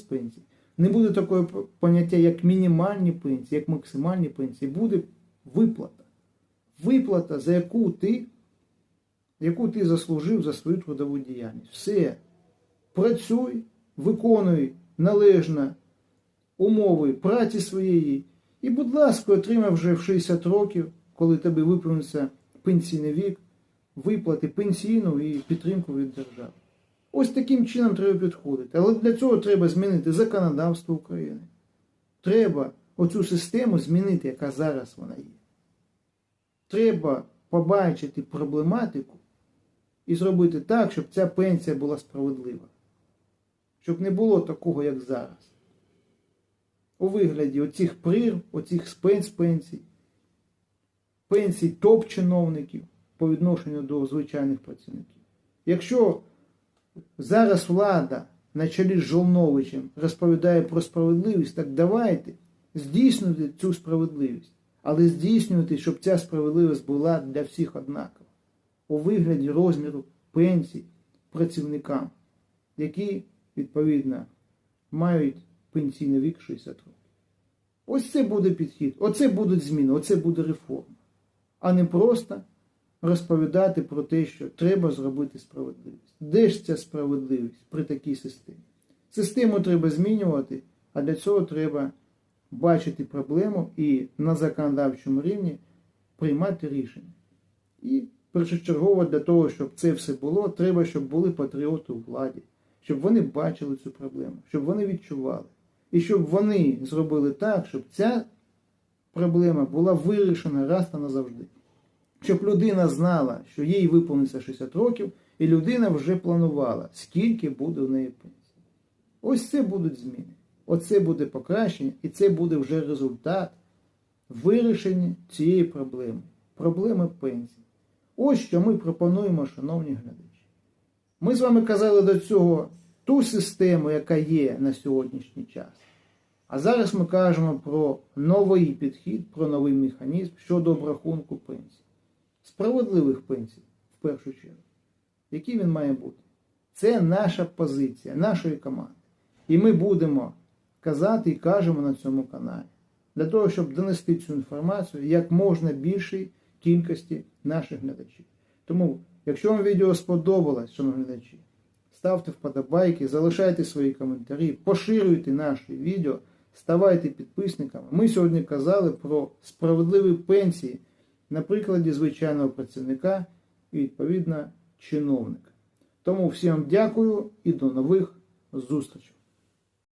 пенсій. Не буде такого поняття, як мінімальні пенсії, як максимальні пенсії. Буде виплата. Виплата, за яку ти, яку ти заслужив за свою трудову діяльність. Все. Працюй, виконуй належно умови праці своєї. І, будь ласка, отримав вже в 60 років, коли тобі виповниться пенсійний вік, виплати пенсійну і підтримку від держави. Ось таким чином треба підходити. Але для цього треба змінити законодавство України. Треба оцю систему змінити, яка зараз вона є. Треба побачити проблематику і зробити так, щоб ця пенсія була справедлива. Щоб не було такого, як зараз. У вигляді оцих прир, оцих спецпенсій, пенсій топ-чиновників по відношенню до звичайних працівників. Якщо зараз влада на чолі з Жолновичем розповідає про справедливість, так давайте здійснювати цю справедливість, але здійснювати, щоб ця справедливість була для всіх однакова у вигляді розміру пенсій працівникам, які, відповідно, мають пенсійний вік 60 років. Ось це буде підхід, оце будуть зміни, оце буде реформа, а не просто розповідати про те, що треба зробити справедливість. Де ж ця справедливість при такій системі? Систему треба змінювати, а для цього треба бачити проблему і на законодавчому рівні приймати рішення. І першочергово для того, щоб це все було, треба, щоб були патріоти у владі, щоб вони бачили цю проблему, щоб вони відчували. І щоб вони зробили так, щоб ця проблема була вирішена раз та назавжди. Щоб людина знала, що їй виповниться 60 років, і людина вже планувала, скільки буде в неї пенсії. Ось це будуть зміни. Оце буде покращення, і це буде вже результат вирішення цієї проблеми. Проблеми пенсії. Ось що ми пропонуємо, шановні глядачі. Ми з вами казали до цього ту систему, яка є на сьогоднішній час. А зараз ми кажемо про новий підхід, про новий механізм щодо обрахунку пенсій. Справедливих пенсій, в першу чергу. Який він має бути? Це наша позиція, нашої команди. І ми будемо казати і кажемо на цьому каналі. Для того, щоб донести цю інформацію як можна більшій кількості наших глядачів. Тому, якщо вам відео сподобалось, шановні глядачі, ставте вподобайки, залишайте свої коментарі, поширюйте наші відео, ставайте підписниками. Ми сьогодні казали про справедливі пенсії на прикладі звичайного працівника і, відповідно, чиновника. Тому всім дякую і до нових зустрічей.